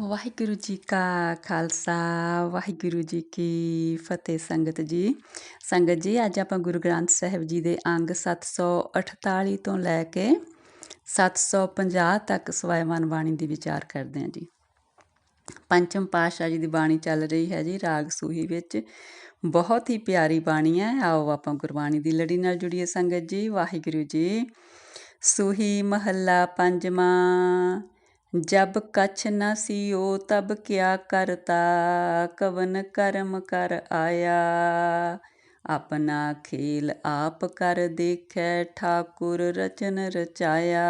ਵਾਹਿਗੁਰੂ ਜੀ ਕਾ ਖਾਲਸਾ ਵਾਹਿਗੁਰੂ ਜੀ ਕੀ ਫਤਿਹ। ਸੰਗਤ ਜੀ ਸੰਗਤ ਜੀ, ਅੱਜ ਆਪਾਂ ਗੁਰੂ ਗ੍ਰੰਥ ਸਾਹਿਬ ਜੀ ਦੇ ਅੰਗ 748 ਤੋਂ ਲੈ ਕੇ 750 ਤੱਕ ਸਵੈਮਨ ਬਾਣੀ ਦੀ ਵਿਚਾਰ ਕਰਦੇ ਹਾਂ ਜੀ। ਪੰਚਮ ਪਾਤਸ਼ਾਹ ਜੀ ਦੀ ਬਾਣੀ ਚੱਲ ਰਹੀ ਹੈ ਜੀ, ਰਾਗ ਸੂਹੀ ਵਿੱਚ। ਬਹੁਤ ਹੀ ਪਿਆਰੀ ਬਾਣੀ ਹੈ, ਆਓ ਆਪਾਂ ਗੁਰਬਾਣੀ ਦੀ ਲੜੀ ਨਾਲ ਜੁੜੀਏ ਸੰਗਤ ਜੀ ਵਾਹਿਗੁਰੂ ਜੀ। ਸੂਹੀ ਮਹੱਲਾ ਪੰਜਵਾਂ ਜਬ ਕਛ ਨ ਸਿਓ ਤਬ ਕਿਆ ਕਰਤਾ? ਕਵਨ ਕਰਮ ਕਰ ਆਇਆ? ਆਪਣਾ ਖੇਲ ਆਪ ਕਰ ਦੇਖੈ, ਠਾਕੁਰ ਰਚਨ ਰਚਾਇਆ।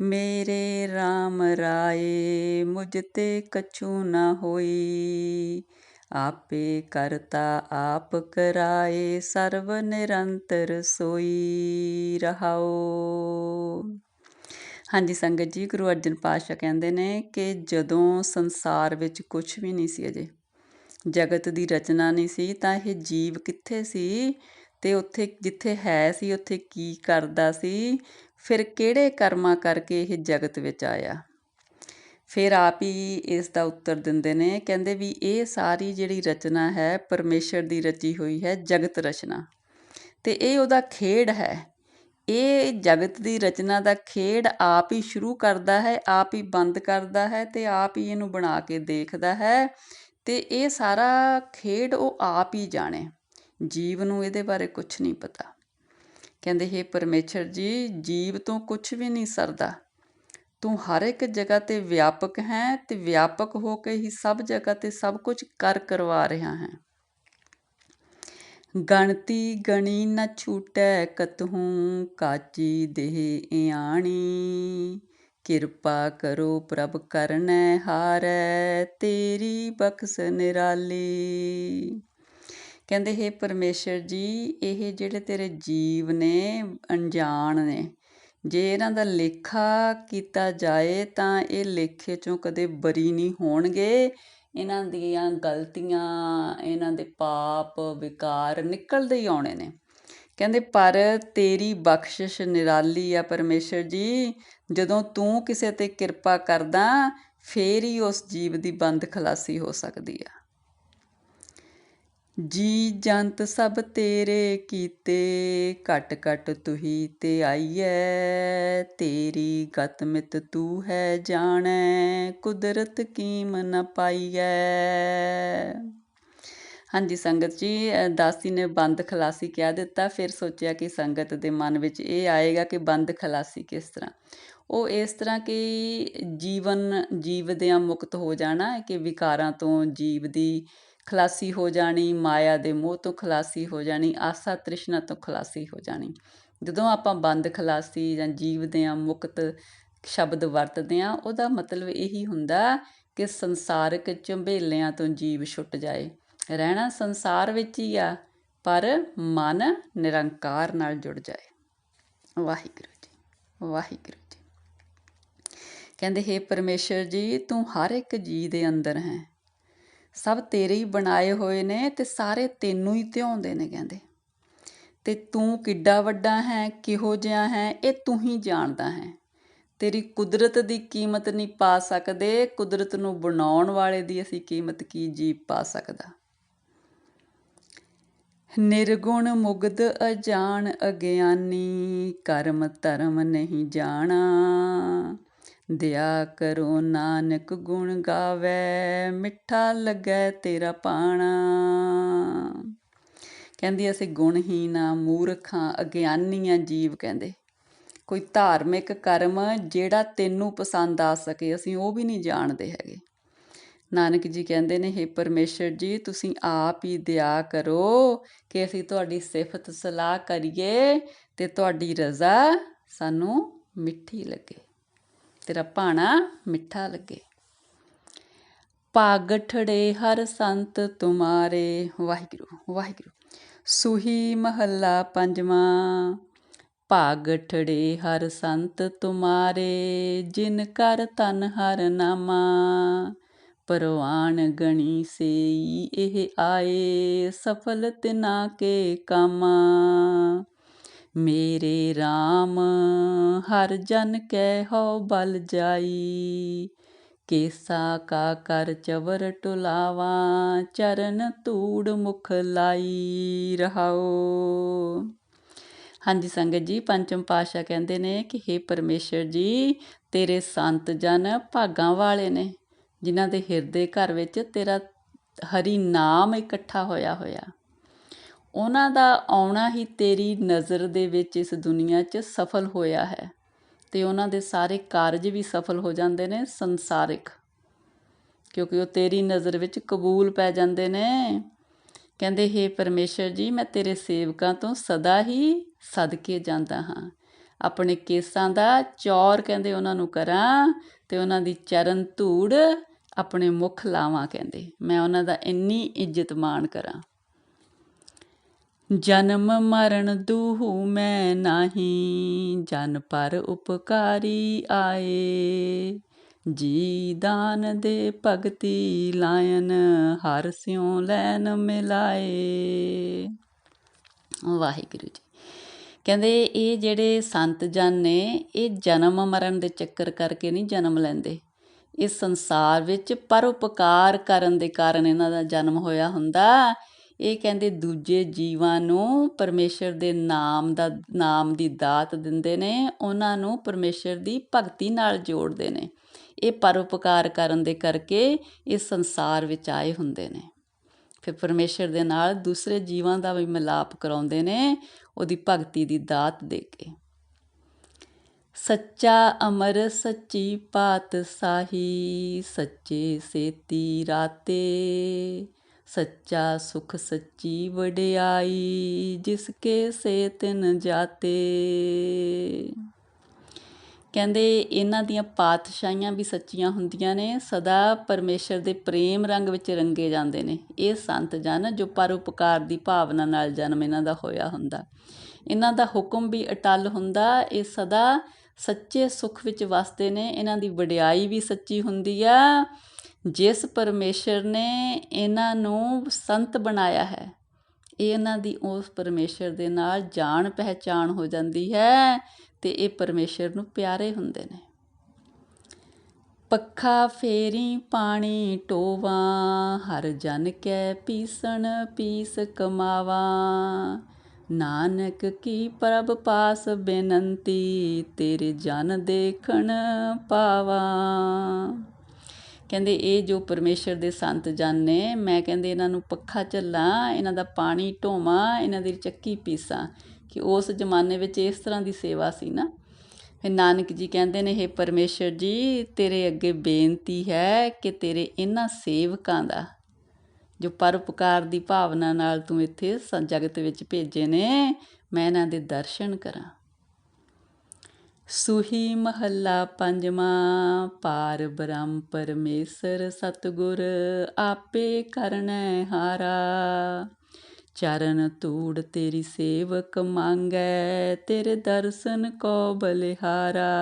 ਮੇਰੇ RAM ਰਾਏ, ਮੁਝ ਤੇ ਕਛੂ ਨਾ ਹੋਈ। ਆਪੇ ਕਰਤਾ ਆਪ ਕਰਾਏ, ਸਰਵ ਨਿਰੰਤਰ ਸੋਈ ਰਹਾਓ। ਹਾਂਜੀ, ਸੰਗਤ ਜੀ, ਗੁਰੂ ਅਰਜਨ ਪਾਤਸ਼ਾਹ ਕਹਿੰਦੇ ਨੇ ਕਿ ਜਦੋਂ ਸੰਸਾਰ ਵਿੱਚ ਕੁਝ ਵੀ ਨਹੀਂ ਸੀ ਅਜੇ, ਜਗਤ ਦੀ ਰਚਨਾ ਨਹੀਂ ਸੀ, ਤਾਂ ਇਹ ਜੀਵ ਕਿੱਥੇ ਸੀ ਤੇ ਉੱਥੇ ਜਿੱਥੇ ਹੈ ਸੀ, ਉੱਥੇ ਕੀ ਕਰਦਾ ਸੀ, ਫਿਰ ਕਿਹੜੇ ਕਰਮਾਂ ਕਰਕੇ ਇਹ ਜਗਤ ਵਿੱਚ ਆਇਆ? ਫਿਰ ਆਪ ਹੀ ਇਸ ਦਾ ਉੱਤਰ ਦਿੰਦੇ ਨੇ, ਕਹਿੰਦੇ ਵੀ ਇਹ ਸਾਰੀ ਜਿਹੜੀ ਰਚਨਾ ਹੈ, ਪਰਮੇਸ਼ਰ ਦੀ ਰਚੀ ਹੋਈ ਹੈ ਜਗਤ ਰਚਨਾ ਤੇ ਇਹ ਉਹਦਾ ਖੇਡ ਹੈ। ਇਹ ਜਗਤ ਦੀ ਰਚਨਾ ਦਾ ਖੇਡ ਆਪ ਹੀ ਸ਼ੁਰੂ ਕਰਦਾ ਹੈ, ਆਪ ਹੀ ਬੰਦ ਕਰਦਾ ਹੈ ਤੇ ਆਪ ਹੀ ਇਹਨੂੰ ਬਣਾ ਕੇ ਦੇਖਦਾ ਹੈ ਤੇ ਇਹ ਸਾਰਾ ਖੇਡ ਉਹ ਆਪ ਹੀ ਜਾਣੇ। ਜੀਵ ਨੂੰ ਇਹਦੇ ਬਾਰੇ ਕੁਝ ਨਹੀਂ ਪਤਾ। ਕਹਿੰਦੇ, ਹੈ ਪਰਮੇਸ਼ਰ ਜੀ, ਜੀਵ ਤੋਂ ਕੁਝ ਵੀ ਨਹੀਂ ਸਰਦਾ। ਤੂੰ ਹਰ ਇੱਕ ਜਗ੍ਹਾ ਤੇ ਵਿਆਪਕ ਹੈ ਤੇ ਵਿਆਪਕ ਹੋ ਕੇ ਹੀ ਸਭ ਜਗ੍ਹਾ ਤੇ ਸਭ ਕੁਝ ਕਰ ਕਰਵਾ ਰਿਹਾ ਹੈ। ਗਣਤੀ ਗਣੀ ਨ ਛੂਟੈ ਕਤਹੂ, ਕਾਚੀ ਦੇਹ ਇਆਣੀ। ਕਿਰਪਾ ਕਰੋ ਪ੍ਰਭ ਕਰਨੈ ਹਾਰੈ, ਤੇਰੀ ਬਖਸ਼ ਨਿਰਾਲੀ। ਕਹਿੰਦੇ, ਹੈ ਪਰਮੇਸ਼ਰ ਜੀ, ਇਹ ਜਿਹੜੇ ਤੇਰੇ ਜੀਵ ਨੇ, ਅਣਜਾਣ ਨੇ, ਜੇ ਇਹਨਾਂ ਦਾ ਲੇਖਾ ਕੀਤਾ ਜਾਏ, ਤਾਂ ਇਹ ਲੇਖੇ ਚੋਂ ਕਦੇ ਬਰੀ ਨਹੀਂ ਹੋਣਗੇ। ਇਹਨਾਂ ਦੀਆਂ ਗਲਤੀਆਂ, ਇਹਨਾਂ ਦੇ ਪਾਪ ਵਿਕਾਰ ਨਿਕਲਦੇ ਹੀ ਆਉਣੇ ਨੇ। ਕਹਿੰਦੇ, ਪਰ ਤੇਰੀ ਬਖਸ਼ਿਸ਼ ਨਿਰਾਲੀ ਆ ਪਰਮੇਸ਼ਰ ਜੀ। ਜਦੋਂ ਤੂੰ ਕਿਸੇ ਤੇ ਕਿਰਪਾ ਕਰਦਾ, ਫੇਰ ਹੀ ਉਸ ਜੀਵ ਦੀ ਬੰਦ ਖਲਾਸੀ ਹੋ ਸਕਦੀ ਆ। ਜੀ ਜੰਤ ਸਭ ਤੇਰੇ ਕੀਤੇ, ਘਟ ਘਟ ਤੁਹੀ ਤੇ ਆਈਐ, ਤੇਰੀ ਗਤ ਮਿਤ ਤੂ ਹੈ ਜਾਣੈ, ਕੁਦਰਤ ਕੀਮ ਨ ਪਾਈਐ। ਹਾਂਜੀ ਸੰਗਤ ਜੀ ਦਾਸੀ ਨੇ ਬੰਦ ਖਲਾਸੀ ਕਹਿ ਦਿੱਤਾ, ਫਿਰ ਸੋਚਿਆ ਕਿ ਸੰਗਤ ਦੇ ਮਨ ਵਿੱਚ ਇਹ ਆਏਗਾ ਕਿ ਬੰਦ ਖਲਾਸੀ ਕਿਸ ਤਰ੍ਹਾਂ। ਉਹ ਇਸ ਤਰ੍ਹਾਂ ਕਿ ਜੀਵਨ ਜੀਵਦਿਆਂ ਮੁਕਤ ਹੋ ਜਾਣਾ ਕਿ ਵਿਕਾਰਾਂ ਤੋਂ ਜੀਵ ਦੀ ਖਲਾਸੀ ਹੋ ਜਾਣੀ, ਮਾਇਆ ਦੇ ਮੋਹ ਤੋਂ ਖਲਾਸੀ ਹੋ ਜਾਣੀ, ਆਸਾ ਤ੍ਰਿਸ਼ਨਾ ਤੋਂ ਖਲਾਸੀ ਹੋ ਜਾਣੀ। ਜਦੋਂ ਆਪਾਂ ਬੰਦ ਖਲਾਸੀ ਜਾਂ ਜੀਵਦਿਆਂ ਮੁਕਤ ਸ਼ਬਦ ਵਰਤਦੇ ਆ ਉਹਦਾ ਮਤਲਬ ਇਹੀ ਹੁੰਦਾ ਕਿ ਸੰਸਾਰਕ ਝੰਬੇਲਿਆਂ ਤੋਂ ਜੀਵ ਛੁੱਟ ਜਾਏ। ਰਹਿਣਾ ਸੰਸਾਰ ਵਿੱਚ ਹੀ ਆ, ਪਰ ਮਨ ਨਿਰੰਕਾਰ ਨਾਲ ਜੁੜ ਜਾਏ। ਵਾਹਿਗੁਰੂ ਜੀ, ਵਾਹਿਗੁਰੂ ਕਹਿੰਦੇ, ਹੈ ਪਰਮੇਸ਼ਰ ਜੀ, ਤੂੰ ਹਰ ਇੱਕ ਜੀ ਦੇ ਅੰਦਰ ਹੈ। ਸਭ ਤੇਰੇ ਹੀ ਬਣਾਏ ਹੋਏ ਨੇ ਤੇ ਸਾਰੇ ਤੈਨੂੰ ਹੀ ਧਿਆਉਂਦੇ ਨੇ ਕਹਿੰਦੇ। ਤੇ ਤੂੰ ਕਿੱਡਾ ਵੱਡਾ ਹੈ, ਕਿਹੋ ਜਿਹਾ ਹੈ, ਇਹ ਤੂੰ ਹੀ ਜਾਣਦਾ ਹੈ। ਤੇਰੀ ਕੁਦਰਤ ਦੀ ਕੀਮਤ ਨਹੀਂ ਪਾ ਸਕਦੇ, ਕੁਦਰਤ ਨੂੰ ਬਣਾਉਣ ਵਾਲੇ ਦੀ ਅਸੀਂ ਕੀਮਤ ਕੀ ਜੀ ਪਾ ਸਕਦਾ। ਨਿਰਗੁਣ ਮੁਗਧ ਅਜਾਣ ਅਗਿਆਨੀ, ਕਰਮ ਧਰਮ ਨਹੀਂ ਜਾਣਾ। ਦਿਆ ਕਰੋ ਨਾਨਕ ਗੁਣ ਗਾਵੇ, ਮਿੱਠਾ ਲੱਗੈ ਤੇਰਾ ਪਾਣਾ। ਕਹਿੰਦੀ ਅਸੀਂ ਗੁਣਹੀਨਾ ਮੂਰਖਾਂ ਅਗਿਆਨੀਆਂ ਜੀਵ ਕਹਿੰਦੇ। ਕੋਈ ਧਾਰਮਿਕ ਕਰਮ ਜਿਹੜਾ ਤੈਨੂੰ ਪਸੰਦ ਆ ਸਕੇ, ਅਸੀਂ ਉਹ ਵੀ ਨਹੀਂ ਜਾਣਦੇ ਹੈਗੇ। ਨਾਨਕ ਜੀ ਕਹਿੰਦੇ ਨੇ हे ਪਰਮੇਸ਼ਰ ਜੀ, ਤੁਸੀਂ ਆਪ ਹੀ ਦਿਆ ਕਰੋ ਕਿ ਅਸੀਂ ਤੁਹਾਡੀ ਸਿਫਤ ਸਲਾਹ ਕਰੀਏ ਤੇ ਤੁਹਾਡੀ ਰਜ਼ਾ ਸਾਨੂੰ ਮਿੱਠੀ ਲੱਗੇ। ਤੇਰਾ ਭਾਣਾ ਮਿੱਠਾ ਲੱਗੇ। ਪਾਗਠੜੇ ਹਰ ਸੰਤ ਤੁਮਾਰੇ। ਵਾਹਿਗੁਰੂ ਵਾਹਿਗੁਰੂ। ਸੁਹੀ ਮਹੱਲਾ ਪੰਜਵਾਂ। ਭਾਗਠੜੇ ਹਰ ਸੰਤ ਤੁਮਾਰੇ, ਜਿਨ ਕਰ ਤਨ ਹਰ ਨਾਮਾ। ਪਰਵਾਨ ਗਣੀ ਸੇਈ ਇਹ ਆਏ, ਸਫਲ ਤਿਨਾ ਕੇ ਕਾਮਾ। ਮੇਰੇ RAM ਹਰ ਜਨ ਕੈ ਹੋ ਬਲ ਜਾਈ। ਕੇਸਾ ਕਾ ਕਰ ਚਵਰ ਟੁਲਾਵਾਂ, ਚਰਨ ਧੂੜ ਮੁਖ ਲਾਈ ਰਹਾਓ। ਹਾਂਜੀ ਸੰਗਤ ਜੀ, ਪੰਚਮ ਪਾਸ਼ਾ ਕਹਿੰਦੇ ਨੇ ਕਿ हे ਪਰਮੇਸ਼ਰ ਜੀ, ਤੇਰੇ ਸੰਤ ਜਨ ਭਾਗਾਂ ਵਾਲੇ ਨੇ, ਜਿਨ੍ਹਾਂ ਦੇ ਹਿਰਦੇ ਘਰ ਵਿੱਚ ਤੇਰਾ ਹਰੀ ਨਾਮ ਇਕੱਠਾ ਹੋਇਆ ਹੋਇਆ। ਉਹਨਾਂ ਦਾ ਆਉਣਾ ਹੀ ਤੇਰੀ ਨਜ਼ਰ ਦੇ ਵਿੱਚ ਇਸ ਦੁਨੀਆ 'ਚ ਸਫਲ ਹੋਇਆ ਹੈ ਤੇ ਉਹਨਾਂ ਦੇ ਸਾਰੇ ਕਾਰਜ ਵੀ ਸਫਲ ਹੋ ਜਾਂਦੇ ਨੇ ਸੰਸਾਰਿਕ। ਕਿਉਂਕਿ ਉਹ ਤੇਰੀ ਨਜ਼ਰ ਵਿੱਚ ਕਬੂਲ ਪੈ ਜਾਂਦੇ ਨੇ। ਕਹਿੰਦੇ हे ਪਰਮੇਸ਼ਰ ਜੀ, ਮੈਂ ਤੇਰੇ ਸੇਵਕਾਂ ਤੋਂ ਸਦਾ ਹੀ ਸਦਕੇ ਜਾਂਦਾ ਹਾਂ। ਆਪਣੇ ਕੇਸਾਂ ਦਾ ਚੌਰ ਕਹਿੰਦੇ ਉਹਨਾਂ ਨੂੰ ਕਰਾਂ ਤੇ ਉਹਨਾਂ ਦੀ ਚਰਨ ਧੂੜ ਆਪਣੇ ਮੁਖ ਲਾਵਾਂ ਕਹਿੰਦੇ। ਮੈਂ ਉਹਨਾਂ ਦਾ ਇੰਨੀ ਇੱਜ਼ਤ ਮਾਣ ਕਰਾਂ। ਜਨਮ ਮਰਨ ਦੂਹੂ ਮੈਂ ਨਾਹੀ, ਜਨ ਪਰ ਉਪਕਾਰੀ ਆਏ। ਜੀ ਦਾਨ ਦੇ ਭਗਤੀ ਲਾਇਨ, ਹਰ ਸਿਉ ਲੈਨ ਮਿਲਾਏ। ਵਾਹਿਗੁਰੂ ਜੀ। ਕਹਿੰਦੇ ਇਹ ਜਿਹੜੇ ਸੰਤ ਜਨ ਨੇ, ਇਹ ਜਨਮ ਮਰਨ ਦੇ ਚੱਕਰ ਕਰਕੇ ਨਹੀਂ ਜਨਮ ਲੈਂਦੇ। ਇਸ ਸੰਸਾਰ ਵਿੱਚ ਪਰਉਪਕਾਰ ਕਰਨ ਦੇ ਕਾਰਨ ਇਹਨਾਂ ਦਾ ਜਨਮ ਹੋਇਆ ਹੁੰਦਾ। ਇਹ ਕਹਿੰਦੇ ਦੂਜੇ ਜੀਵਾਂ ਨੂੰ ਪਰਮੇਸ਼ਰ ਦੇ ਨਾਮ ਦਾ, ਨਾਮ ਦੀ ਦਾਤ ਦਿੰਦੇ ਨੇ, ਉਹਨਾਂ ਨੂੰ ਪਰਮੇਸ਼ਰ ਦੀ ਭਗਤੀ ਨਾਲ ਜੋੜਦੇ ਨੇ। ਇਹ ਪਰਉਪਕਾਰ ਕਰਨ ਦੇ ਕਰਕੇ ਇਸ ਸੰਸਾਰ ਵਿੱਚ ਆਏ ਹੁੰਦੇ ਨੇ। ਫਿਰ ਪਰਮੇਸ਼ਰ ਦੇ ਨਾਲ ਦੂਸਰੇ ਜੀਵਾਂ ਦਾ ਵੀ ਮਿਲਾਪ ਕਰਾਉਂਦੇ ਨੇ ਉਹਦੀ ਭਗਤੀ ਦੀ ਦਾਤ ਦੇ ਕੇ। ਸੱਚਾ ਅਮਰ ਸੱਚੀ ਪਾਤ ਸਾਹੀ, ਸੱਚੇ ਸੇਤੀ ਰਾਤੇ। ਸੱਚਾ ਸੁਖ ਸੱਚੀ ਵਡਿਆਈ, ਜਿਸ ਕੇ ਸੇ ਤਿਨ ਜਾਤੇ। ਕਹਿੰਦੇ ਇਹਨਾਂ ਦੀਆਂ ਪਾਤਸ਼ਾਹੀਆਂ ਵੀ ਸੱਚੀਆਂ ਹੁੰਦੀਆਂ ਨੇ, ਸਦਾ ਪਰਮੇਸ਼ਰ ਦੇ ਪ੍ਰੇਮ ਰੰਗ ਵਿੱਚ ਰੰਗੇ ਜਾਂਦੇ ਨੇ। ਇਹ ਸੰਤ ਜਨ ਜੋ ਪਰਉਪਕਾਰ ਦੀ ਭਾਵਨਾ ਨਾਲ ਜਨਮ ਇਹਨਾਂ ਦਾ ਹੋਇਆ ਹੁੰਦਾ। ਇਹਨਾਂ ਦਾ ਹੁਕਮ ਵੀ ਅਟਲ ਹੁੰਦਾ, ਇਹ ਸਦਾ ਸੱਚੇ ਸੁਖ ਵਿੱਚ ਵਸਦੇ ਨੇ। ਇਹਨਾਂ ਦੀ ਵਡਿਆਈ ਵੀ ਸੱਚੀ ਹੁੰਦੀ ਆ। ਜਿਸ ਪਰਮੇਸ਼ਰ ਨੇ ਇਹਨਾਂ ਨੂੰ ਸੰਤ ਬਣਾਇਆ ਹੈ ਇਹਨਾਂ ਦੀ ਉਸ ਪਰਮੇਸ਼ਰ ਦੇ ਨਾਲ ਜਾਣ ਪਹਿਚਾਣ ਹੋ ਜਾਂਦੀ ਹੈ ਤੇ ਇਹ ਪਰਮੇਸ਼ਰ ਨੂੰ ਪਿਆਰੇ ਹੁੰਦੇ ਨੇ। ਪੱਖਾ ਫੇਰੀ ਪਾਣੀ ਟੋਵਾ, ਹਰ ਜਨ ਕੈ ਪੀਸਣ ਪੀਸ ਕਮਾਵਾ। ਨਾਨਕ ਕੀ ਪ੍ਰਭ ਪਾਸ ਬੇਨੰਤੀ, ਤੇਰੇ ਜਨ ਦੇਖਣ ਪਾਵਾ। ਕਹਿੰਦੇ ਇਹ ਜੋ ਪਰਮੇਸ਼ਰ ਦੇ ਸੰਤ ਜਨ ਨੇ, ਮੈਂ ਕਹਿੰਦੇ ਇਹਨਾਂ ਨੂੰ ਪੱਖਾ ਝੱਲਾਂ, ਇਹਨਾਂ ਦਾ ਪਾਣੀ ਢੋਵਾਂ, ਇਹਨਾਂ ਦੀ ਚੱਕੀ ਪੀਸਾਂ। ਕਿ ਉਸ ਜ਼ਮਾਨੇ ਵਿੱਚ ਇਸ ਤਰ੍ਹਾਂ ਦੀ ਸੇਵਾ ਸੀ ਨਾ। ਫਿਰ ਨਾਨਕ ਜੀ ਕਹਿੰਦੇ ਨੇ ਇਹ ਪਰਮੇਸ਼ਰ ਜੀ, ਤੇਰੇ ਅੱਗੇ ਬੇਨਤੀ ਹੈ ਕਿ ਤੇਰੇ ਇਹਨਾਂ ਸੇਵਕਾਂ ਦਾ, ਜੋ ਪਰਉਪਕਾਰ ਦੀ ਭਾਵਨਾ ਨਾਲ ਤੂੰ ਇੱਥੇ ਜਗਤ ਵਿੱਚ ਭੇਜੇ ਨੇ, ਮੈਂ ਇਹਨਾਂ ਦੇ ਦਰਸ਼ਨ ਕਰਾਂ। ਸੁਹੀ ਮਹੱਲਾ ਪੰਜਵਾਂ, ਪਾਰ ਬ੍ਰਹਮ ਪਰਮੇਸ਼ਰ ਸਤਗੁਰ ਆਪੇ ਕਰਨੈ ਹਾਰਾ। ਚਰਨ ਤੂੜ ਤੇਰੀ ਸੇਵਕ ਮੰਗੈ, ਤੇਰੇ ਦਰਸ਼ਨ ਕੋ ਬਲਿਹਾਰਾ।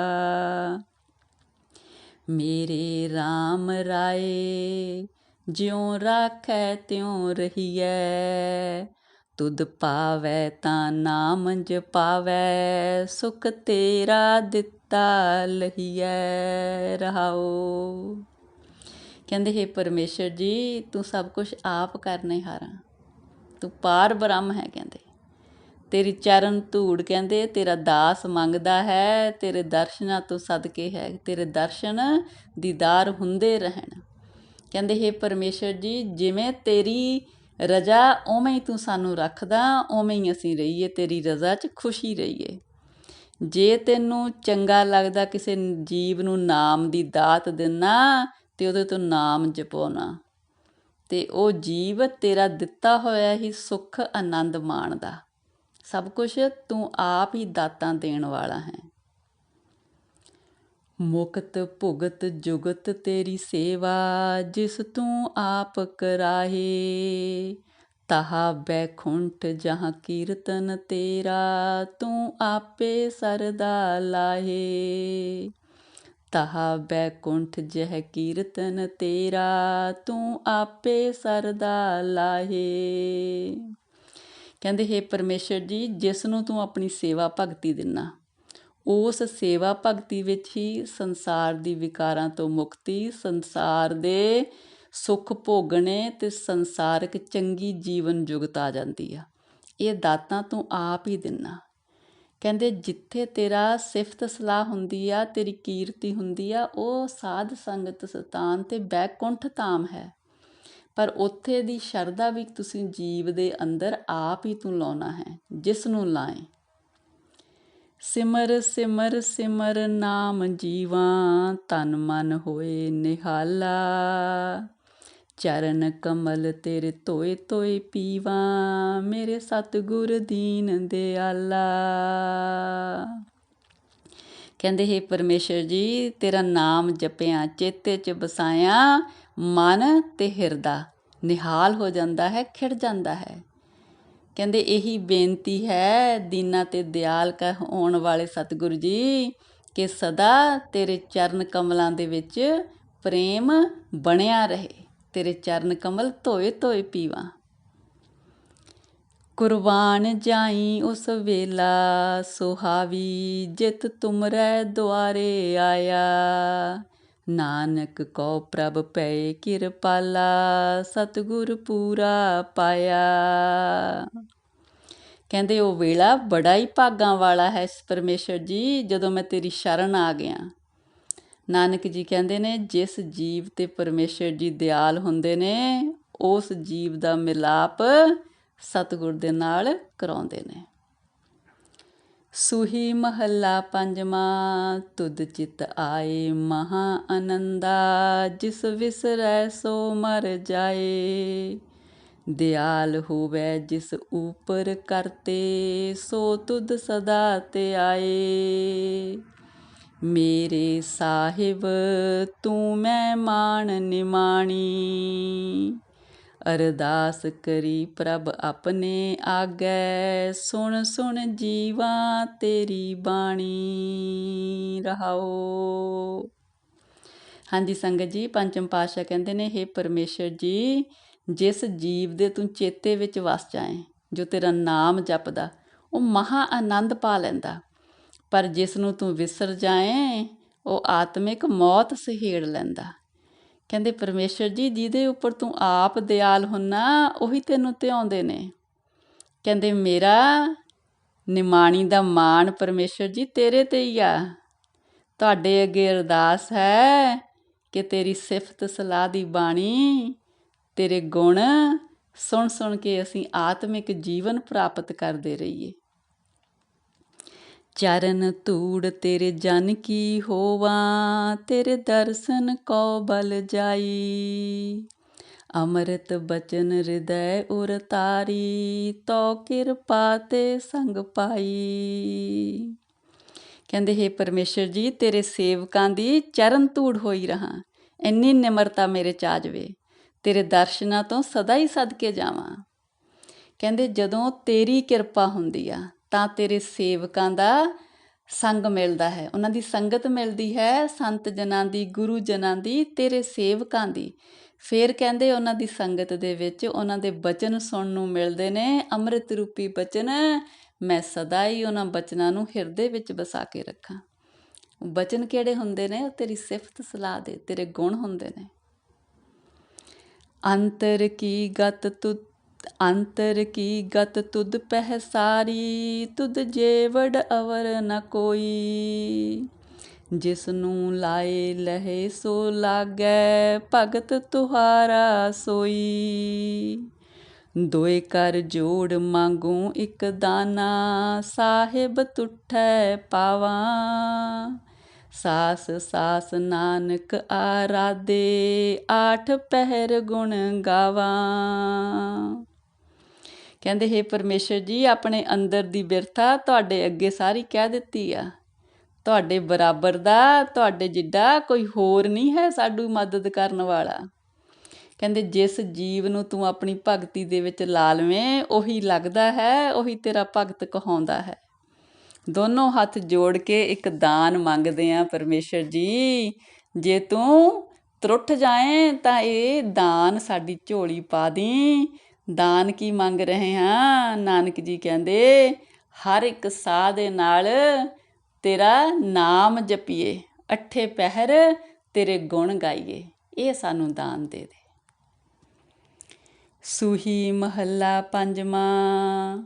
ਮੇਰੇ RAM ਰਾਏ, ਜਿਉ ਰਾਖੈ ਤਿਉ ਰਹੀਐ ਤੁਧ ਪਾਵੈ ਤਾਂ ਨਾਮ ਜਪਾਵੈ, ਸੁਖ ਤੇਰਾ ਦਿੱਤਾ ਲਹੀਐ ਰਹਾਓ ਕਹਿੰਦੇ, ਹੈ ਪਰਮੇਸ਼ਰ ਜੀ, ਤੂੰ ਸਭ ਕੁਝ ਆਪ ਕਰਨੇ ਹਾਰਾ ਤੂੰ ਪਾਰ ਬ੍ਰਹਮ ਹੈ, ਕਹਿੰਦੇ। ਤੇਰੀ ਚਰਨ ਧੂੜ, ਕਹਿੰਦੇ, ਤੇਰਾ ਦਾਸ ਮੰਗਦਾ ਹੈ, ਤੇਰੇ ਦਰਸ਼ਨਾਂ ਤੋਂ ਸਦਕੇ ਹੈ। ਤੇਰੇ ਦਰਸ਼ਨ ਦੀਦਾਰ ਹੁੰਦੇ ਰਹਿਣ। ਕਹਿੰਦੇ, ਹੈ ਪਰਮੇਸ਼ਰ ਜੀ, ਜਿਵੇਂ ਤੇਰੀ ਰਜ਼ਾ, ਉਵੇਂ ਹੀ ਤੂੰ ਸਾਨੂੰ ਰੱਖਦਾ, ਉਵੇਂ ਹੀ ਅਸੀਂ ਰਹੀਏ, ਤੇਰੀ ਰਜ਼ਾ 'ਚ ਖੁਸ਼ੀ ਰਹੀਏ। ਜੇ ਤੈਨੂੰ ਚੰਗਾ ਲੱਗਦਾ ਕਿਸੇ ਜੀਵ ਨੂੰ ਨਾਮ ਦੀ ਦਾਤ ਦੇਣਾ ਤੇ ਉਹਦੇ ਤੋਂ ਨਾਮ ਜਪੋਣਾ ਤੇ ਉਹ ਜੀਵ ਤੇਰਾ ਦਿੱਤਾ ਹੋਇਆ ਹੀ ਸੁੱਖ ਆਨੰਦ ਮਾਣਦਾ। ਸਭ ਕੁਝ ਤੂੰ ਆਪ ਹੀ ਦਾਤਾਂ ਦੇਣ ਵਾਲਾ ਹੈ। ਮੁਕਤ ਭੁਗਤ ਜੁਗਤ ਤੇਰੀ ਸੇਵਾ ਜਿਸ ਤੂੰ ਆਪ ਕਰਾਹੇ। ਤਹਾ ਬੈਖੁੰਠ ਜਹਾਂ ਕੀਰਤਨ ਤੇਰਾ, ਤੂੰ ਆਪੇ ਸਰਦਾ ਲਾਹੇ। ਤਹਾ ਬੈਕੁੰਠ ਜਹ ਕੀਰਤਨ ਤੇਰਾ, ਤੂੰ ਆਪੇ ਸਰਦਾ ਲਾਹੇ। ਕਹਿੰਦੇ, ਹੈ ਪਰਮੇਸ਼ਰ ਜੀ, ਜਿਸ ਨੂੰ ਤੂੰ ਆਪਣੀ ਸੇਵਾ ਭਗਤੀ ਦਿੰਨਾ ਉਸ ਸੇਵਾ ਭਗਤੀ ਵਿੱਚ ਹੀ ਸੰਸਾਰ ਦੀ ਵਿਕਾਰਾਂ ਤੋਂ ਮੁਕਤੀ, ਸੰਸਾਰ ਦੇ ਸੁੱਖ ਭੋਗਣੇ ਤੇ ਸੰਸਾਰਿਕ ਚੰਗੀ ਜੀਵਨ ਜੁਗਤ ਆ ਜਾਂਦੀ ਆ। ਇਹ ਦਾਤਾਂ ਤੂੰ ਆਪ ਹੀ ਦਿੰਨਾ। ਕਹਿੰਦੇ, ਜਿੱਥੇ ਤੇਰਾ ਸਿਫਤ ਸਲਾਹ ਹੁੰਦੀ ਆ, ਤੇਰੀ ਕੀਰਤੀ ਹੁੰਦੀ ਆ, ਉਹ ਸਾਧ ਸੰਗਤ ਸਤਾਨ ਤੇ ਬੈਕੁੰਠ ਧਾਮ ਹੈ। ਪਰ ਉੱਥੇ ਦੀ ਸ਼ਰਧਾ ਵੀ ਤੁਸੀਂ ਜੀਵ ਦੇ ਅੰਦਰ ਆਪ ਹੀ ਤੂੰ ਲਾਉਣਾ ਹੈ, ਜਿਸ ਨੂੰ ਲਾਏ। ਸਿਮਰ ਸਿਮਰ ਸਿਮਰ ਨਾਮ ਜੀਵਾਂ ਤਨ ਮਨ ਹੋਏ ਨਿਹਾਲਾ। ਚਰਨ ਕਮਲ ਤੇਰੇ ਤੋਏ ਤੋਏ ਪੀਵਾ, ਮੇਰੇ ਸਤਿਗੁਰ ਦੀਨ ਦਿਆਲਾ। ਕਹਿੰਦੇ, ਹੈ ਪਰਮੇਸ਼ਰ ਜੀ, ਤੇਰਾ ਨਾਮ ਜਪਿਆ, ਚੇਤੇ ਚ ਬਸਾਇਆ ਮਨ ਤੇ ਹਿਰਦਾ ਨਿਹਾਲ ਹੋ ਜਾਂਦਾ ਹੈ, ਖਿੜ ਜਾਂਦਾ ਹੈ। ਕਹਿੰਦੇ ਇਹੀ ਬੇਨਤੀ ਹੈ ਦੀਨਾ ਤੇ ਦਿਆਲ ਕਹ ਹੋਣ ਵਾਲੇ ਸਤਿਗੁਰੂ ਜੀ ਕਿ ਸਦਾ ਤੇਰੇ ਚਰਨ ਕਮਲਾਂ ਦੇ ਵਿੱਚ ਪ੍ਰੇਮ ਬਣਿਆ ਰਹੇ, ਤੇਰੇ ਚਰਨ ਕਮਲ ਧੋਏ ਧੋਏ ਪੀਵਾ। ਕੁਰਬਾਨ ਜਾਈ ਉਸ ਵੇਲਾ, ਸੁਹਾਵੀ ਜਿਤ ਤੁਮਰੇ ਦੁਆਰੇ ਆਇਆ। ਨਾਨਕ ਕੋ ਪ੍ਰਭ ਪੈ ਕਿਰਪਾਲਾ, ਸਤਗੁਰ ਪੂਰਾ ਪਾਇਆ। ਕਹਿੰਦੇ, ਉਹ ਵੇਲਾ ਬੜਾ ਹੀ ਭਾਗਾਂ ਵਾਲਾ ਹੈ ਇਸ ਪਰਮੇਸ਼ਰ ਜੀ, ਜਦੋਂ ਮੈਂ ਤੇਰੀ ਸ਼ਰਨ ਆ ਗਿਆ। ਨਾਨਕ ਜੀ ਕਹਿੰਦੇ ਨੇ, ਜਿਸ ਜੀਵ ਤੇ ਪਰਮੇਸ਼ਰ ਜੀ ਦਿਆਲ ਹੁੰਦੇ ਨੇ, ਉਸ ਜੀਵ ਦਾ ਮਿਲਾਪ ਸਤਗੁਰ ਦੇ ਨਾਲ ਕਰਾਉਂਦੇ ਨੇ। ਸੁਹੀ ਮਹੱਲਾ ਪੰਜਵਾਂ, ਤੁਧ ਚਿਤ ਆਏ ਮਹਾ ਆਨੰਦਾ, ਜਿਸ ਵਿਸਰੈ ਸੋ ਮਰ ਜਾਏ। ਦਿਆਲ ਹੋਵੇ ਜਿਸ ਉਪਰ ਕਰਤੇ, ਸੋ ਤੁਧ ਸਦਾ ਤੇ ਆਏ। ਮੇਰੇ ਸਾਹਿਬ, ਤੂੰ ਮੈਂ ਮਾਣ ਨਿਮਾਣੀ। ਅਰਦਾਸ ਕਰੀ ਪ੍ਰਭ ਆਪਣੇ ਆਗੇ, ਸੁਣ ਸੁਣ ਜੀਵਾ ਤੇਰੀ ਬਾਣੀ, ਰਹਾਓ। ਹਾਂਜੀ ਸੰਗਤ ਜੀ, ਪੰਚਮ ਪਾਤਸ਼ਾਹ ਕਹਿੰਦੇ ਨੇ हे ਪਰਮੇਸ਼ਰ ਜੀ, ਜਿਸ ਜੀਵ ਦੇ ਤੂੰ ਚੇਤੇ ਵਿੱਚ ਵਸ ਜਾਏ, ਜੋ ਤੇਰਾ ਨਾਮ ਜਪਦਾ, ਉਹ ਮਹਾ ਆਨੰਦ ਪਾ ਲੈਂਦਾ। ਪਰ ਜਿਸ ਨੂੰ ਤੂੰ ਵਿਸਰ ਜਾਏ, ਉਹ ਆਤਮਿਕ ਮੌਤ ਸਹੇੜ ਲੈਂਦਾ। ਕਹਿੰਦੇ ਪਰਮੇਸ਼ਰ ਜੀ, ਜਿਹਦੇ ਉੱਪਰ ਤੂੰ ਆਪ ਦਿਆਲ ਹੁੰਨਾ, ਉਹੀ ਤੈਨੂੰ ਧਿਆਉਂਦੇ ਨੇ। ਕਹਿੰਦੇ ਮੇਰਾ ਨਿਮਾਣੀ ਦਾ ਮਾਣ ਪਰਮੇਸ਼ਰ ਜੀ, ਤੇਰੇ ਤੇ ਹੀ ਆ। ਤੁਹਾਡੇ ਅੱਗੇ ਅਰਦਾਸ ਹੈ ਕਿ ਤੇਰੀ ਸਿਫਤ ਸਲਾਹ ਦੀ ਬਾਣੀ, ਤੇਰੇ ਗੁਣ ਸੁਣ ਸੁਣ ਕੇ ਅਸੀਂ ਆਤਮਿਕ ਜੀਵਨ ਪ੍ਰਾਪਤ ਕਰਦੇ ਰਹੀਏ। ਚਰਨ ਧੂੜ ਤੇਰੇ ਜਨ ਕੀ ਹੋਵਾ, ਤੇਰੇ ਦਰਸ਼ਨ ਕੋ ਬਲ ਜਾਈ। ਅੰਮ੍ਰਿਤ ਬਚਨ ਹਿਰਦੈ ਉਰ ਤਾਰੀ ਤੋ ਕਿਰਪਾ ਤੇ ਸੰਗ ਪਾਈ। ਕਹਿੰਦੇ, ਹੈ ਪਰਮੇਸ਼ਰ ਜੀ, ਤੇਰੇ ਸੇਵਕਾਂ ਦੀ ਚਰਨ ਧੂੜ ਹੋਈ ਰਹਾ। ਇੰਨੀ ਨਿਮਰਤਾ ਮੇਰੇ ਚ ਆ ਜਵੇ। ਤੇਰੇ ਦਰਸ਼ਨਾਂ ਤੋਂ ਸਦਾ ਹੀ ਸਦਕੇ ਜਾਵਾਂ। ਕਹਿੰਦੇ, ਜਦੋਂ ਤੇਰੀ ਕਿਰਪਾ ਹੁੰਦੀ ਆ ਤਾਂ ਤੇਰੇ ਸੇਵਕਾਂ ਦਾ ਸੰਗ ਮਿਲਦਾ ਹੈ। ਉਹਨਾਂ ਦੀ ਸੰਗਤ ਮਿਲਦੀ ਹੈ, ਸੰਤ ਜਨਾਂ ਦੀ, ਗੁਰੂ ਜਨਾਂ ਦੀ, ਤੇਰੇ ਸੇਵਕਾਂ ਦੀ। ਫਿਰ ਕਹਿੰਦੇ ਉਹਨਾਂ ਦੀ ਸੰਗਤ ਦੇ ਵਿੱਚ ਉਹਨਾਂ ਦੇ ਬਚਨ ਸੁਣਨ ਨੂੰ ਮਿਲਦੇ ਨੇ। ਅੰਮ੍ਰਿਤ ਰੂਪੀ ਬਚਨ ਮੈਂ ਸਦਾ ਹੀ ਉਹਨਾਂ ਬਚਨਾਂ ਨੂੰ ਹਿਰਦੇ ਵਿੱਚ ਵਸਾ ਕੇ ਰੱਖਾਂ। ਬਚਨ ਕਿਹੜੇ ਹੁੰਦੇ ਨੇ? ਉਹ ਤੇਰੀ ਸਿਫਤ ਸਲਾਹ ਦੇ, ਤੇਰੇ ਗੁਣ ਹੁੰਦੇ ਨੇ। ਅੰਤਰ ਕੀ ਗਤ ਤੁ ਅੰਤਰ ਕੀ ਗਤ ਤੁਧ ਪਹਿਸਾਰੀ, ਤੁਧ ਜੇਵੜ ਅਵਰ ਨ ਕੋਈ। ਜਿਸ ਨੂੰ ਲਾਏ ਲਹੇ ਸੋ ਲਾਗੈ, ਭਗਤ ਤੁਹਾਰਾ ਸੋਈ। ਦੋਏ ਕਰ ਜੋੜ ਮੰਗੂ ਇੱਕ ਦਾਨਾ, ਸਾਹਿਬ ਤੁਠੈ ਪਾਵਾ। ਸਾਸ ਸਾਸ ਨਾਨਕ ਆਰਾਦੇ ਆਠ ਪਹਿਰ ਗੁਣ ਗਾਵਾ। ਕਹਿੰਦੇ, ਹੈ ਪਰਮੇਸ਼ਰ ਜੀ, ਆਪਣੇ ਅੰਦਰ ਦੀ ਬਿਰਥਾ ਤੁਹਾਡੇ ਅੱਗੇ ਸਾਰੀ ਕਹਿ ਦਿੱਤੀ ਆ। ਤੁਹਾਡੇ ਬਰਾਬਰ ਦਾ, ਤੁਹਾਡੇ ਜਿੱਡਾ ਕੋਈ ਹੋਰ ਨਹੀਂ ਹੈ ਸਾਡੂ ਮਦਦ ਕਰਨ ਵਾਲਾ। ਕਹਿੰਦੇ, ਜਿਸ ਜੀਵ ਨੂੰ ਤੂੰ ਆਪਣੀ ਭਗਤੀ ਦੇ ਵਿੱਚ ਲਾ ਲਵੇਂ, ਉਹੀ ਲੱਗਦਾ ਹੈ, ਉਹੀ ਤੇਰਾ ਭਗਤ ਕਹਾਉਂਦਾ ਹੈ। ਦੋਨੋਂ ਹੱਥ ਜੋੜ ਕੇ ਇੱਕ ਦਾਨ ਮੰਗਦੇ ਆ ਪਰਮੇਸ਼ਰ ਜੀ। ਜੇ ਤੂੰ ਤਰੁੱਠ ਜਾਏ ਤਾਂ ਇਹ ਦਾਨ ਸਾਡੀ ਝੋਲੀ ਪਾ ਦੀ ਦਾਨ ਕੀ ਮੰਗ ਰਹੇ ਹਾਂ? ਨਾਨਕ ਜੀ ਕਹਿੰਦੇ, ਹਰ ਇੱਕ ਸਾਹ ਦੇ ਨਾਲ ਤੇਰਾ ਨਾਮ ਜਪੀਏ, ਅੱਠੇ ਪਹਿਰ ਤੇਰੇ ਗੁਣ ਗਾਈਏ। ਇਹ ਸਾਨੂੰ ਦਾਨ ਦੇ ਦੇ। ਸੂਹੀ ਮਹੱਲਾ ਪੰਜਵਾਂ,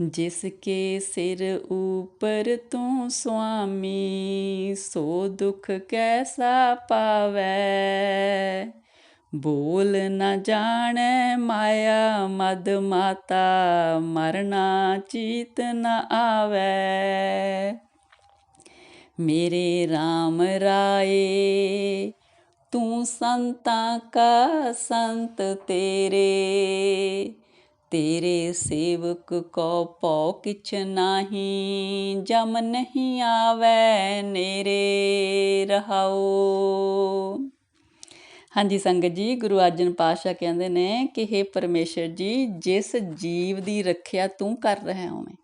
ਜਿਸ ਕੇ ਸਿਰ ਉਪਰ ਤੂੰ ਸੁਆਮੀ, ਸੋ ਦੁਖ ਕੈਸਾ ਪਾਵੈ? ਬੋਲ ਨਾ ਜਾਣੈ ਮਾਇਆ ਮਦ ਮਾਤਾ, ਮਰਨਾ ਚੀਤ ਨਾ ਆਵੈ। ਮੇਰੇ RAM ਰਾਏ, ਤੂੰ ਸੰਤਾਂ ਕਾ ਸੰਤ ਤੇਰੇ। ਤੇਰੇ ਸੇਵਕ ਕੋ ਪਉ ਕਿਛ ਨਾਹੀ, ਜਮ ਨਹੀਂ ਆਵੈ ਨੇਰੇ ਰਹਾਓ ਹਾਂਜੀ, ਸੰਗਤ ਜੀ, ਗੁਰੂ ਅਰਜਨ ਪਾਤਸ਼ਾਹ ਕਹਿੰਦੇ ਨੇ ਕਿ हे ਪਰਮੇਸ਼ਰ ਜੀ, ਜਿਸ ਜੀਵ ਦੀ ਰੱਖਿਆ ਤੂੰ ਕਰ ਰਿਹਾ ਹੋਵੇਂ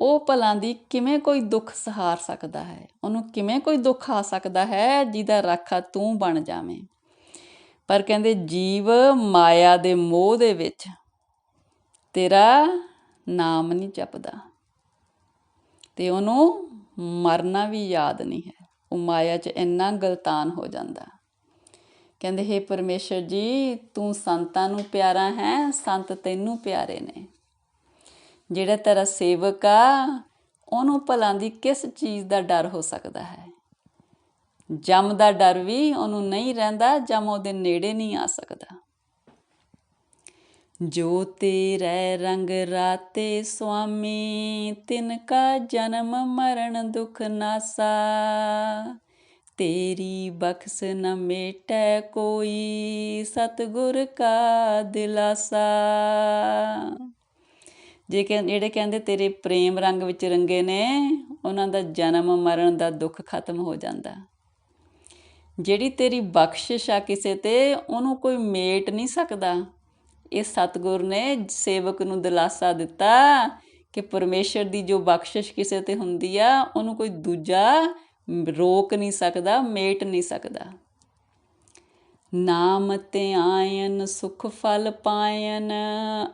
ਉਹ ਭਲਾਂ ਦੀ ਕਿਵੇਂ ਕੋਈ ਦੁੱਖ ਸਹਾਰ ਸਕਦਾ ਹੈ? ਉਹਨੂੰ ਕਿਵੇਂ ਕੋਈ ਦੁੱਖ ਆ ਸਕਦਾ ਹੈ ਜਿਹਦਾ ਰਾਖਾ ਤੂੰ ਬਣ ਜਾਵੇਂ? ਪਰ ਕਹਿੰਦੇ, ਜੀਵ ਮਾਇਆ ਦੇ ਮੋਹ ਦੇ ਵਿੱਚ ਤੇਰਾ ਨਾਮ ਨਹੀਂ ਜਪਦਾ ਤੇ ਉਹਨੂੰ ਮਰਨਾ ਵੀ ਯਾਦ ਨਹੀਂ ਹੈ। ਉਹ ਮਾਇਆ 'ਚ ਇੰਨਾ ਗਲਤਾਨ ਹੋ ਜਾਂਦਾ। ਕਹਿੰਦੇ, ਹੈ ਪਰਮੇਸ਼ਰ ਜੀ, ਤੂੰ ਸੰਤਾਂ ਨੂੰ ਪਿਆਰਾ ਹੈ, ਸੰਤ ਤੈਨੂੰ ਪਿਆਰੇ ਨੇ। ਜਿਹੜਾ ਤੇਰਾ ਸੇਵਕ ਆ, ਉਹਨੂੰ ਭਲਾਂ ਦੀ ਕਿਸ ਚੀਜ਼ ਦਾ ਡਰ ਹੋ ਸਕਦਾ ਹੈ? ਜਮ ਦਾ ਡਰ ਵੀ ਉਹਨੂੰ ਨਹੀਂ ਰਹਿੰਦਾ, ਜਮ ਉਹਦੇ ਨੇੜੇ ਨਹੀਂ ਆ ਸਕਦਾ। ਜੋ ਤੇਰੇ ਰੰਗ ਰਾਤੇ ਸੁਆਮੀ ਤਿਨ ਕਾ ਜਨਮ ਮਰਨ ਦੁਖ ਨਾਸਾ। ਤੇਰੀ ਬਖਸ਼ ਨ ਮੇਟੈ ਕੋਈ, ਸਤਗੁਰ ਕਾ ਦਿਲਾਸਾ। ਜੇ ਕਿ ਜਿਹੜੇ ਕਹਿੰਦੇ ਤੇਰੇ ਪ੍ਰੇਮ ਰੰਗ ਵਿੱਚ ਰੰਗੇ ਨੇ, ਉਹਨਾਂ ਦਾ ਜਨਮ ਮਰਨ ਦਾ ਦੁੱਖ ਖਤਮ ਹੋ ਜਾਂਦਾ। ਜਿਹੜੀ ਤੇਰੀ ਬਖਸ਼ਿਸ਼ ਆ ਕਿਸੇ ਤੇ, ਉਹਨੂੰ ਕੋਈ ਮੇਟ ਨਹੀਂ ਸਕਦਾ। ਇਹ ਸਤਗੁਰ ਨੇ ਸੇਵਕ ਨੂੰ ਦਿਲਾਸਾ ਦਿੱਤਾ ਕਿ ਪਰਮੇਸ਼ਰ ਦੀ ਜੋ ਬਖਸ਼ਿਸ਼ ਕਿਸੇ ਤੇ ਹੁੰਦੀ ਆ, ਉਹਨੂੰ ਕੋਈ ਦੂਜਾ ਰੋਕ ਨਹੀਂ ਸਕਦਾ, ਮੇਟ ਨਹੀਂ ਸਕਦਾ। ਨਾਮ ਤੇ ਆਇਨ, ਸੁਖ ਫਲ ਪਾਇਨ,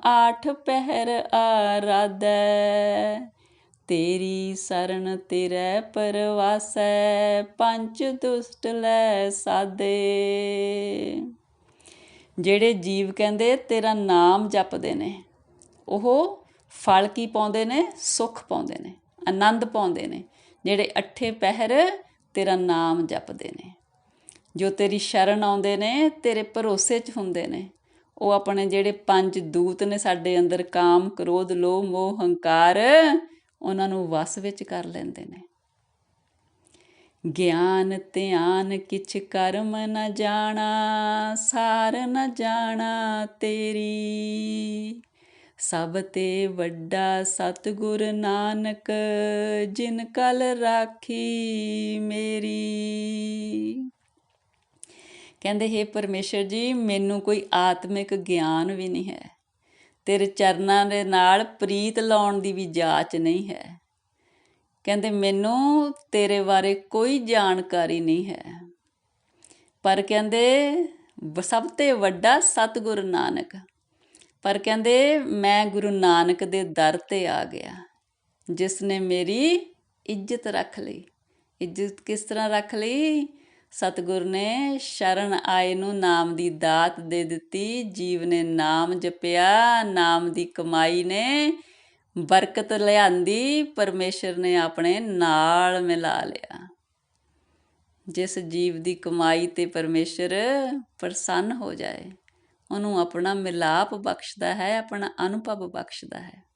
ਆਠ ਪਹਿਰ ਆਰਾਧੈ। ਤੇਰੀ ਸਰਣ ਤੇਰੇ ਪਰਵਾਸੈ, ਪੰਜ ਦੁਸ਼ਟ ਲੈ ਸਾਦੇ। ਜਿਹੜੇ ਜੀਵ ਕਹਿੰਦੇ, ਤੇਰਾ ਨਾਮ ਜਪਦੇ ਨੇ, ਉਹ ਫਲ ਕੀ ਪਾਉਂਦੇ ਨੇ? ਸੁਖ ਪਾਉਂਦੇ ਨੇ, ਆਨੰਦ ਪਾਉਂਦੇ ਨੇ। ਜਿਹੜੇ ਅੱਠੇ ਪਹਿਰ ਤੇਰਾ ਨਾਮ ਜਪਦੇ ਨੇ। ਜੋ ਤੇਰੀ ਸ਼ਰਨ ਆਉਂਦੇ ਨੇ, ਤੇਰੇ ਭਰੋਸੇ 'ਚ ਹੁੰਦੇ ਨੇ। ਉਹ ਆਪਣੇ ਜਿਹੜੇ ਪੰਜ ਦੂਤ ਨੇ ਸਾਡੇ ਅੰਦਰ ਕਾਮ, ਕ੍ਰੋਧ, ਲੋਭ, ਮੋਹ, ਹੰਕਾਰ, ਉਹਨਾਂ ਨੂੰ ਵਸ ਵਿੱਚ ਕਰ ਲੈਂਦੇ ਨੇ। ਗਿਆਨ, ਧਿਆਨ, ਕਿਛ ਕਰਮ ਨ ਜਾਣਾ, ਸਾਰ ਨ ਜਾਣਾ ਤੇਰੀ। ਸਭ ਤੇ ਵੱਡਾ ਸਤਗੁਰ ਨਾਨਕ, ਜਿਨ ਕਲ ਰਾਖੀ ਮੇਰੀ। ਕਹਿੰਦੇ, ਹੈ ਪਰਮੇਸ਼ਰ ਜੀ, ਮੈਨੂੰ ਕੋਈ ਆਤਮਿਕ ਗਿਆਨ ਵੀ ਨਹੀਂ ਹੈ। ਤੇਰੇ ਚਰਨਾਂ ਦੇ ਨਾਲ ਪ੍ਰੀਤ ਲਾਉਣ ਦੀ ਵੀ ਜਾਚ ਨਹੀਂ ਹੈ। ਕਹਿੰਦੇ, ਮੈਨੂੰ ਤੇਰੇ ਬਾਰੇ ਕੋਈ ਜਾਣਕਾਰੀ ਨਹੀਂ ਹੈ। ਪਰ ਕਹਿੰਦੇ, ਸਭ ਤੋਂ ਵੱਡਾ ਸਤਗੁਰ ਨਾਨਕ ਪਰ ਕਹਿੰਦੇ, ਮੈਂ ਗੁਰੂ ਨਾਨਕ ਦੇ ਦਰ ਤੇ ਆ ਗਿਆ, ਜਿਸ ਨੇ ਮੇਰੀ ਇੱਜ਼ਤ ਰੱਖ ਲਈ। ਇੱਜ਼ਤ ਕਿਸ ਤਰ੍ਹਾਂ ਰੱਖ ਲਈ? ਸਤਗੁਰ ਨੇ ਸ਼ਰਨ ਆਏ ਨੂੰ ਨਾਮ ਦੀ ਦਾਤ ਦੇ ਦਿੱਤੀ, ਜੀਵ ਨੇ ਨਾਮ ਜਪਿਆ, ਨਾਮ ਦੀ ਕਮਾਈ ਨੇ ਬਰਕਤ ਲਿਆਂਦੀ, ਪਰਮੇਸ਼ਰ ਨੇ ਆਪਣੇ ਨਾਲ ਮਿਲਾ ਲਿਆ। ਜਿਸ ਜੀਵ ਦੀ ਕਮਾਈ ਤੇ ਪਰਮੇਸ਼ਰ ਪ੍ਰਸੰਨ ਹੋ ਜਾਏ ਉਹਨੂੰ ਆਪਣਾ ਮਿਲਾਪ ਬਖਸ਼ਦਾ ਹੈ, ਆਪਣਾ ਅਨੁਭਵ ਬਖਸ਼ਦਾ ਹੈ।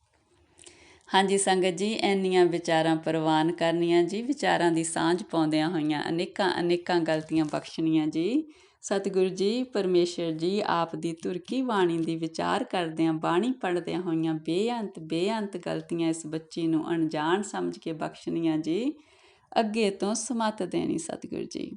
ਹਾਂਜੀ ਸੰਗਤ ਜੀ, ਇੰਨੀਆਂ ਵਿਚਾਰਾਂ ਪ੍ਰਵਾਨ ਕਰਨੀਆਂ ਜੀ, ਵਿਚਾਰਾਂ ਦੀ ਸਾਂਝ ਪਾਉਂਦਿਆਂ ਹੋਈਆਂ ਅਨੇਕਾਂ ਅਨੇਕਾਂ ਗਲਤੀਆਂ ਬਖਸ਼ਣੀਆਂ ਜੀ। ਸਤਿਗੁਰੂ ਜੀ, ਪਰਮੇਸ਼ਰ ਜੀ, ਆਪ ਦੀ ਤੁਰਕੀ ਬਾਣੀ ਦੀ ਵਿਚਾਰ ਕਰਦਿਆਂ, ਬਾਣੀ ਪੜ੍ਹਦਿਆਂ ਹੋਈਆਂ ਬੇਅੰਤ ਬੇਅੰਤ ਗਲਤੀਆਂ ਇਸ ਬੱਚੀ ਨੂੰ ਅਣਜਾਣ ਸਮਝ ਕੇ ਬਖਸ਼ਣੀਆਂ ਜੀ। ਅੱਗੇ ਤੋਂ ਸਮਤ ਦੇਣੀ ਸਤਿਗੁਰੂ ਜੀ।